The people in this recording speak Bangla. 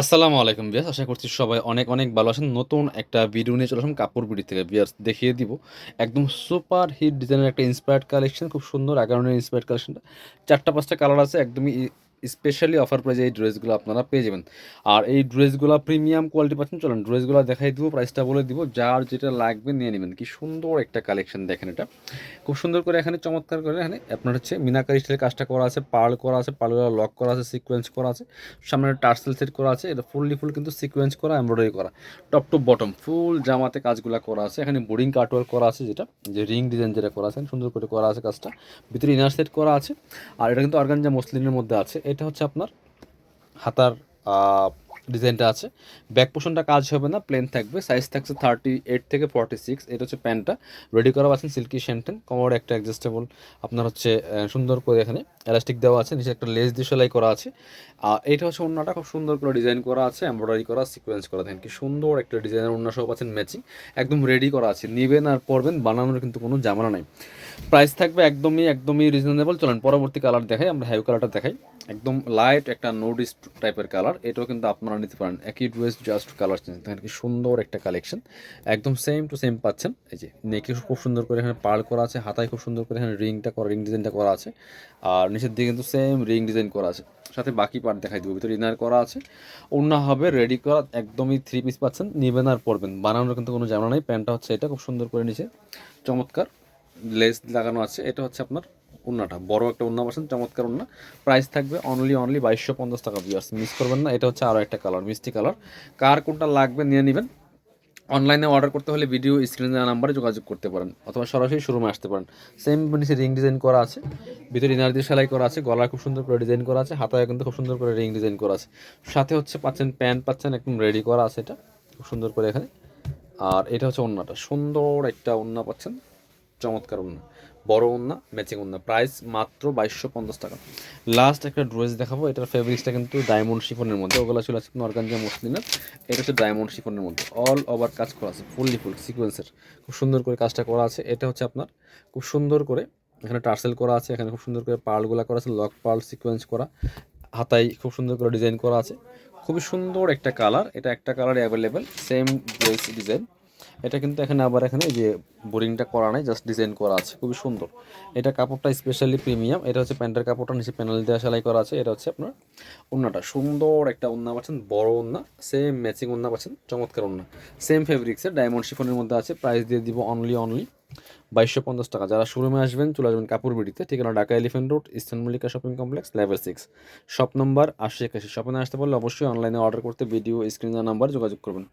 আসসালামু আলাইকুম বিয়াস আশা করছি সবাই অনেক অনেক ভালো আছেন। নতুন একটা ভিডিও নিয়ে চলে আসলাম কাপড় বিড়ি থেকে। বিয়াস দেখিয়ে দিব। একদম সুপার হিট ডিজাইনের একটা ইন্সপায়ার্ড কালেকশন খুব সুন্দর এগারো ইন্সপায়ার্ড কালেকশনটা চারটা পাঁচটা কালার আছে, একদমই স্পেশালি অফার প্রাইজে এই ড্রেসগুলো আপনারা পেয়ে যাবেন। আর এই ড্রেসগুলো প্রিমিয়াম কোয়ালিটি পাচ্ছেন, চলেন ড্রেসগুলো দেখাই দিব প্রাইসটা বলে দিব, যার যেটা লাগবে নিয়ে নেবেন। কি সুন্দর একটা কালেকশন দেখেন এটা। খুব সুন্দর করে এখানে চমৎকার করে এখানে আপনার হচ্ছে মিনাকারি স্টাইলের কাজটা করা আছে পার্ল করা আছে পার্লগুলো লক করা আছে সিকোয়েন্স করা আছে। সামনে টার্সেল সেট করা আছে, এটা ফুললি ফুল কিন্তু সিকোয়েন্স করা এমব্রয়ডারি করা। টপ টু বটম ফুল জামাতে কাজগুলো করা আছে। এখানে বোর্ডিং কাটওয়ার্ক করা আছে যেটা, যে রিং ডিজাইন যেটা করা আছে, সুন্দর করে করা আছে কাজটা। ভিতরে ইনার সেট করা আছে। আর এটা কিন্তু অর্গানজা মসলিনের মধ্যে আছে। এটা হচ্ছে আপনার হাতার ডিজাইনটা আছে। ব্যাক পোর্শনটা কাজ হবে না প্লেন থাকবে। সাইজ থাকছে থার্টি এইট থেকে ফর্টি সিক্স এটা হচ্ছে প্যান্টটা। রেডি করা আছেন সিল্কি শ্যান্টেন কমর একটা অ্যাডজাস্টেবল আপনার হচ্ছে সুন্দর করে এখানে এলাস্টিক দেওয়া আছে। নিচে একটা লেস দিয়ে সেলাই করা আছে। আর এটা হচ্ছে ওড়নাটা খুব সুন্দর করে ডিজাইন করা আছে এমব্রয়ডারি করা সিকোয়েন্স করা। দেখেন কি সুন্দর একটা ডিজাইনের ওড়না সব আছেন ম্যাচিং একদম রেডি করা আছে। নেবেন আর পরবেন, বানানোর কিন্তু কোনো জামানা নাই। প্রাইস থাকবে একদমই একদমই রিজনেবল চলেন, পরবর্তী কালার দেখাই, আমরা হ্যাভ কালারটা দেখাই। একদম লাইট একটা নোডিস টাইপের কালার এটাও কিন্তু আপনারা নিতে পারেন। একই ড্রেস জাস্ট কালার চেঞ্জ দেখেন কি সুন্দর একটা কালেকশন একদম সেম টু সেম পাচ্ছেন। এই যে নেকে খুব সুন্দর করে এখানে পার্ল করা আছে, হাতায় খুব সুন্দর করে এখানে রিংটা করা রিং ডিজাইনটা করা আছে। আর নিচের দিকে কিন্তু সেম রিং ডিজাইন করা আছে। সাথে বাকি পার্ট দেখাই দেবো। ভিতরে ইনার করা আছে। অন্য হবে রেডি করা, একদমই থ্রি পিস পাচ্ছেন। নেবেন আর পরবেন। বানানোর কিন্তু কোনো জানা নেই। প্যান্টটা হচ্ছে এটা, খুব সুন্দর করে নিচে। চমৎকার। লেস লাগানো আছে। এটা হচ্ছে আপনার উন্নাটা, বড় একটা উন্না পাচ্ছেন চমৎকার উন্না। প্রাইস থাকবে অনলি অনলি বাইশশো পঞ্চাশ টাকা বিয়ার্স মিস করবেন না। এটা হচ্ছে আরও একটা কালার মিষ্টি কালার কার কোনটা লাগবে নিয়ে নেবেন। অনলাইনে অর্ডার করতে হলে ভিডিও স্ক্রিনে দেওয়া নাম্বারে যোগাযোগ করতে পারেন, অথবা সরাসরি শোরুমে আসতে পারেন। সেম নিচে রিং ডিজাইন করা আছে। ভিতরে ইনার দিয়ে সেলাই করা আছে গলা খুব সুন্দর করে ডিজাইন করা আছে, হাতায় কিন্তু খুব সুন্দর করে রিং ডিজাইন করা আছে। সাথে হচ্ছে পাচ্ছেন প্যান্ট পাচ্ছেন একদম রেডি করা আছে এটা, খুব সুন্দর করে এখানে। আর এটা হচ্ছে ওন্নাটা সুন্দর একটা ওন্না পাচ্ছেন। চমৎকার ওন্না বড় ওন্না ম্যাচিং ওন্না প্রাইস মাত্র বাইশশো পঞ্চাশ টাকা। লাস্ট একটা ড্রেস দেখাবো, এটার ফেব্রিক্সটা কিন্তু ডায়মন্ড শিফনের মধ্যে। ওগুলো ছিল আছে অর্গানজা মসলিনের এটা হচ্ছে ডায়মন্ড শিফনের মধ্যে। অল ওভার কাজ করা আছে ফুললি ফুল সিকোয়েন্সের খুব সুন্দর করে কাজটা করা আছে। এটা হচ্ছে আপনার খুব সুন্দর করে এখানে টার্সেল করা আছে, এখানে খুব সুন্দর করে পার্লগুলো করা আছে, লক পার্ল সিকোয়েন্স করা, হাতায় খুব সুন্দর করে ডিজাইন করা আছে। খুবই সুন্দর একটা কালার এটা একটা colour available same dress design এটা কিন্তু এখানে আবার এখানে এই যে বোরিংটা করা নাই জাস্ট ডিজাইন করা আছে, খুবই সুন্দর। এটা কাপড়টা স্পেশালি প্রিমিয়াম এটা হচ্ছে প্যান্টের কাপড়টা, নিচে প্যানেল দেওয়া সেলাই করা আছে, এটা হচ্ছে আপনার ওন্নাটা সুন্দর একটা ওন্না পাচ্ছেন, বড় ওন্না সেম ম্যাচিং ওন্না পাচ্ছেন, চমৎকার ওন্না সেম ফেব্রিক্সের ডায়মন্ড শিফনের মধ্যে আছে প্রাইস দিয়ে দিব অনলি অনলি বাইশশো পঞ্চাশ টাকা। যারা শোরুমে আসবেন, চলে আসবেন কাপড় বিড়িতে, ঠিকানা Dhaka elephant road eastern Mallika shopping complex level six shop number আশি একাশি। শপিংয়ে আসতে পারলে অবশ্যই অনলাইনে অর্ডার করতে ভিডিও স্ক্রিনের নাম্বার যোগাযোগ করবেন।